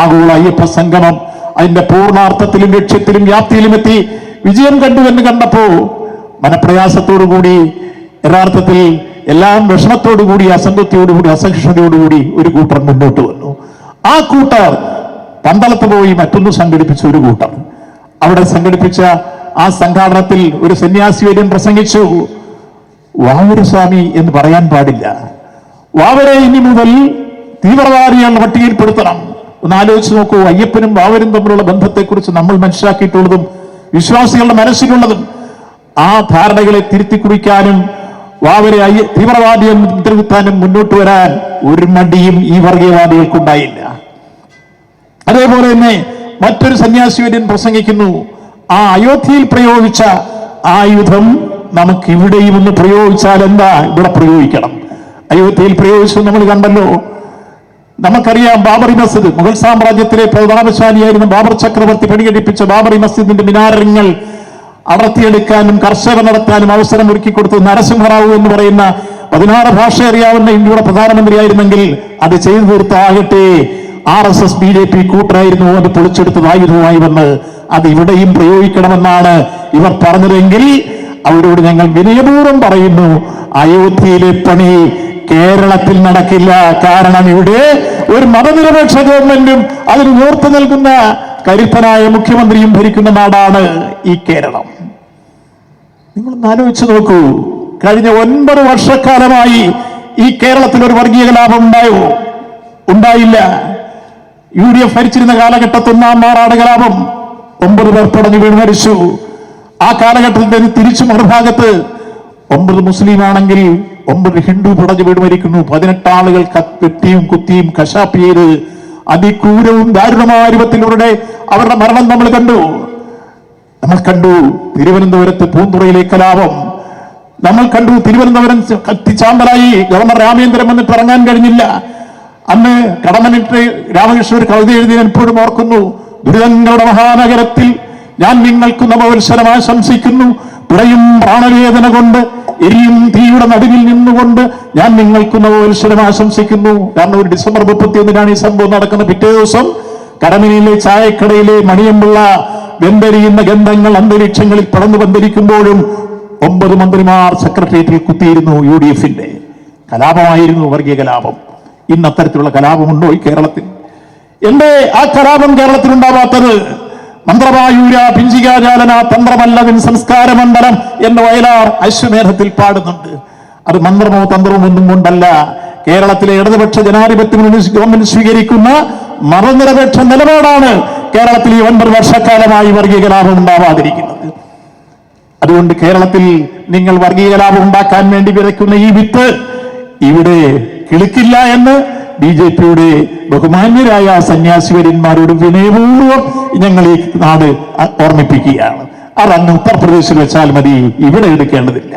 ആഗോള അയ്യപ്പ സംഗമം അതിന്റെ പൂർണാർത്ഥത്തിലും ലക്ഷ്യത്തിലും വ്യാപ്തിയിലും എത്തി വിജയം കണ്ടു എന്ന് കണ്ടപ്പോ മനപ്രയാസത്തോടുകൂടി യഥാർത്ഥത്തിൽ എല്ലാം വിഷമത്തോടുകൂടി അസംതൃപ്തിയോടുകൂടി അസഹിഷ്ണുതയോടുകൂടി ഒരു കൂട്ടർ മുന്നോട്ട് വന്നു. ആ കൂട്ടർ പന്തളത്ത് പോയി മറ്റൊന്ന് സംഘടിപ്പിച്ച ഒരു കൂട്ടർ. അവിടെ സംഘടിപ്പിച്ച ആ സംഘാടനത്തിൽ ഒരു സന്യാസി വര്യൻ പ്രസംഗിച്ചു വാവരസ്വാമി എന്ന് പറയാൻ പാടില്ല. വാവരെ ഇനി മുതൽ തീവ്രവാദികളുടെ പട്ടികയിൽപ്പെടുത്തണം. ഒന്ന് ആലോചിച്ച് നോക്കൂ അയ്യപ്പനും വാവരും തമ്മിലുള്ള ബന്ധത്തെക്കുറിച്ച് നമ്മൾ മനസ്സിലാക്കിയിട്ടുള്ളതും വിശ്വാസികളുടെ മനസ്സിലുള്ളതും ആ ധാരണകളെ തിരുത്തി കുറിക്കാനും വാവരെ അയ്യ തീവ്രവാദിയെ മുദ്രകുത്താനും മുന്നോട്ട് വരാൻ ഒരു മടിയും ഈ വർഗീയവാദികൾക്കുണ്ടായില്ല. അതേപോലെ തന്നെ മറ്റൊരു സന്യാസിവര്യൻ പ്രസംഗിക്കുന്നു ആ അയോധ്യയിൽ പ്രയോഗിച്ച ആയുധം നമുക്ക് ഇവിടെയും ഒന്ന് പ്രയോഗിച്ചാൽ എന്താ ഇവിടെ പ്രയോഗിക്കണം. അയോധ്യയിൽ പ്രയോഗിച്ചത് നമ്മൾ കണ്ടല്ലോ നമുക്കറിയാം ബാബറി മസ്ജിദ് മുഗൾ സാമ്രാജ്യത്തിലെ പ്രധാനശാലിയായിരുന്ന ബാബർ ചക്രവർത്തി പണികഴിപ്പിച്ച ബാബറി മസ്ജിദിന്റെ മിനാരങ്ങൾ അടർത്തിയെടുക്കാനും കർഷകർ നടത്താനും അവസരം ഒരുക്കി കൊടുത്തു നരസിംഹറാവു എന്ന് പറയുന്ന പതിനാറ് ഭാഷ അറിയാവുന്ന ഇന്ത്യയുടെ പ്രധാനമന്ത്രിയായിരുന്നെങ്കിൽ അത് ചെയ്തു തീർത്താകട്ടെ. R S S B J P കൂട്ടരായിരുന്നു അത് പൊളിച്ചെടുത്തതായിരുന്നുമായി വന്ന്. അത് ഇവിടെയും പ്രയോഗിക്കണമെന്നാണ് ഇവർ പറഞ്ഞതെങ്കിൽ അവരോട് ഞങ്ങൾ വിനയപൂർവം പറയുന്നു അയോധ്യയിലെ പണി കേരളത്തിൽ നടക്കില്ല. കാരണം ഇവിടെ ഒരു മതനിരപേക്ഷ ഗവൺമെന്റും അതിന് നേർത്തു നൽകുന്ന കരുത്തനായ മുഖ്യമന്ത്രിയും ഭരിക്കുന്ന നാടാണ് ഈ കേരളം. നിങ്ങളൊന്ന് ആലോചിച്ച് നോക്കൂ. കഴിഞ്ഞ ഒൻപത് വർഷക്കാലമായി ഈ കേരളത്തിൽ ഒരു വർഗീയ കലാപം ഉണ്ടായോ? ഉണ്ടായില്ല. യു ഡി എഫ് ഭരിച്ചിരുന്ന കാലഘട്ടത്തിൽ ഒന്നാം മാറാട് കലാപം ഒമ്പത് പേർ പടഞ്ഞു വീണ് മരിച്ചു. ആ കാലഘട്ടത്തിൽ തിരിച്ചു മറുഭാഗത്ത് ഒമ്പത് മുസ്ലിം ആണെങ്കിൽ ഒമ്പത് ഹിന്ദു പടഞ്ഞു വീട് മരിക്കുന്നു. പതിനെട്ട് ആളുകൾ കത്തിയും കുത്തിയും കശാപ്പ് ചെയ്ത് അതിക്രൂരവും ദാരുണമായ രൂപത്തിലൂടെ അവരുടെ മരണം നമ്മൾ കണ്ടു. നമ്മൾ കണ്ടു തിരുവനന്തപുരത്ത് പൂന്തുറയിലെ കലാപം. നമ്മൾ കണ്ടു തിരുവനന്തപുരം കത്തിച്ചാമ്പലായി ഗവർണർ രാമേന്ദ്രൻ വന്നിട്ട് ഇറങ്ങാൻ കഴിഞ്ഞില്ല. അന്ന് കടമനിട്ട് രാമകൃഷ്ണൻ ഒരു കവിത എഴുതി ഞാൻ ഇപ്പോഴും ഓർക്കുന്നു. ദുരിതങ്ങളുടെ മഹാനഗരത്തിൽ ഞാൻ നിങ്ങൾക്ക് നവവത്സരം ആശംസിക്കുന്നു. പിടയും പ്രാണവേദന കൊണ്ട് എരിയും തീയുടെ നടുവിൽ നിന്നുകൊണ്ട് ഞാൻ നിങ്ങൾക്ക് നവോത്സരം ആശംസിക്കുന്നു. കാരണം ഒരു ഡിസംബർ മുപ്പത്തി ഒന്നിനാണ് ഈ സംഭവം നടക്കുന്ന പിറ്റേ ദിവസം കടമിനിയിലെ ചായക്കടയിലെ മണിയമ്പുള്ള വെന്തരിയുന്ന ഗന്ധങ്ങൾ അന്തരീക്ഷങ്ങളിൽ പടന്നു പന്തരിക്കുമ്പോഴും ഒമ്പത് മന്ത്രിമാർ സെക്രട്ടേറിയറ്റിൽ കുത്തിയിരുന്നു യു ഡി എഫിന്റെ കലാപമായിരുന്നു വർഗീയ കലാപം. ഇന്ന് അത്തരത്തിലുള്ള കലാപമുണ്ടോ ഈ കേരളത്തിൽ? എന്റെ ആ കലാപം കേരളത്തിൽ ഉണ്ടാവാത്തത് മന്ത്രവായൂര പിഞ്ചികാജാലന തന്ത്രമല്ലവിൻ സംസ്കാരമണ്ഡലം എന്ന വയലാർ അശ്വമേധത്തിൽ പാടുന്നുണ്ട്. അത് മന്ത്രമോ തന്ത്രമോ ഒന്നും കൊണ്ടല്ല. കേരളത്തിലെ ഇടതുപക്ഷ ജനാധിപത്യ ഗവൺമെന്റ് സ്വീകരിക്കുന്ന മതനിരപേക്ഷ നിലപാടാണ് കേരളത്തിൽ ഈ ഒൻപത് വർഷക്കാലമായി വർഗീയ കലാപം ഉണ്ടാവാതിരിക്കുന്നത്. അതുകൊണ്ട് കേരളത്തിൽ നിങ്ങൾ വർഗീയ കലാപം ഉണ്ടാക്കാൻ വേണ്ടി വിതയ്ക്കുന്ന ഈ വിത്ത് ഇവിടെ കിളിക്കില്ല എന്ന് ബി ജെ പിയുടെ ബഹുമാന്യരായ സന്യാസിവര്യന്മാരോട് വിനയപൂർവം ഞങ്ങൾ ഈ നാട് ഓർമ്മിപ്പിക്കുകയാണ്. അത് അന്ന് ഉത്തർപ്രദേശിൽ വെച്ചാൽ മതി ഇവിടെ എടുക്കേണ്ടതില്ല.